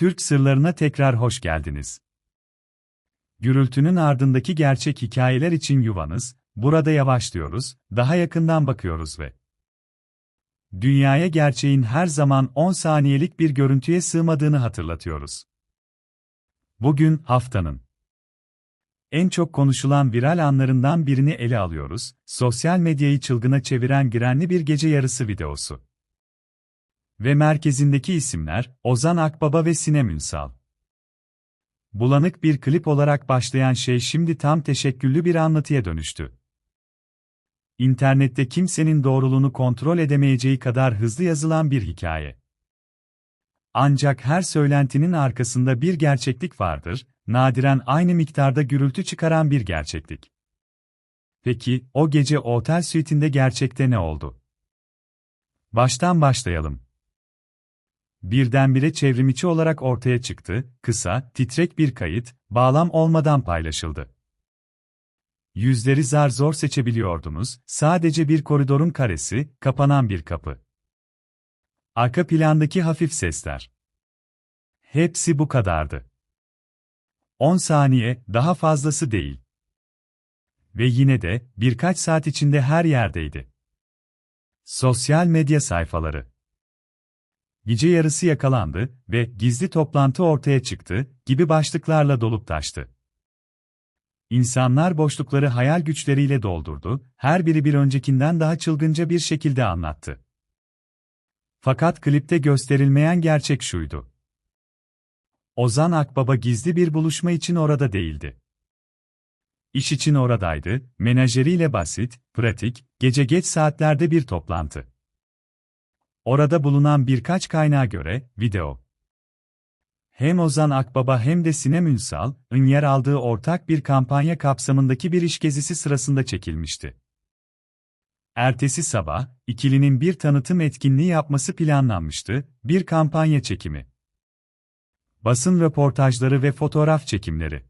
Türk sırlarına tekrar hoş geldiniz. Gürültünün ardındaki gerçek hikayeler için yuvanız, burada yavaşlıyoruz, daha yakından bakıyoruz ve dünyaya gerçeğin her zaman 10 saniyelik bir görüntüye sığmadığını hatırlatıyoruz. Bugün haftanın en çok konuşulan viral anlarından birini ele alıyoruz. Sosyal medyayı çılgına çeviren girenli bir gece yarısı videosu. Ve merkezindeki isimler, Ozan Akbaba ve Sinem Ünsal. Bulanık bir klip olarak başlayan şey şimdi tam teşekküllü bir anlatıya dönüştü. İnternette kimsenin doğruluğunu kontrol edemeyeceği kadar hızlı yazılan bir hikaye. Ancak her söylentinin arkasında bir gerçeklik vardır, nadiren aynı miktarda gürültü çıkaran bir gerçeklik. Peki, o gece otel suite'inde gerçekte ne oldu? Baştan başlayalım birdenbire çevrimiçi olarak ortaya çıktı, kısa, titrek bir kayıt, bağlam olmadan paylaşıldı. Yüzleri zar zor seçebiliyordunuz, sadece bir koridorun karesi, kapanan bir kapı. Arka plandaki hafif sesler. Hepsi bu kadardı. 10 saniye, daha fazlası değil. Ve yine de, birkaç saat içinde her yerdeydi. Sosyal medya sayfaları gece yarısı yakalandı ve gizli toplantı ortaya çıktı gibi başlıklarla dolup taştı. İnsanlar boşlukları hayal güçleriyle doldurdu, her biri bir öncekinden daha çılgınca bir şekilde anlattı. Fakat klipte gösterilmeyen gerçek şuydu. Ozan Akbaba gizli bir buluşma için orada değildi. İş için oradaydı, menajeriyle basit, pratik, gece geç saatlerde bir toplantı. Orada bulunan birkaç kaynağa göre, video. Hem Ozan Akbaba hem de Sinem Ünsal, ün yer aldığı ortak bir kampanya kapsamındaki bir iş gezisi sırasında çekilmişti. Ertesi sabah, ikilinin bir tanıtım etkinliği yapması planlanmıştı, bir kampanya çekimi. Basın röportajları ve fotoğraf çekimleri.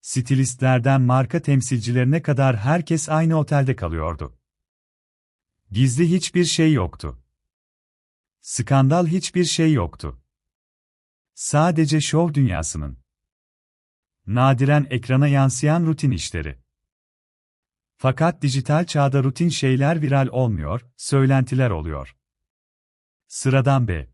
Stilistlerden marka temsilcilerine kadar herkes aynı otelde kalıyordu. Gizli hiçbir şey yoktu. Skandal hiçbir şey yoktu. Sadece şov dünyasının. Nadiren ekrana yansıyan rutin işleri. Fakat dijital çağda rutin şeyler viral olmuyor, söylentiler oluyor. Sıradan B.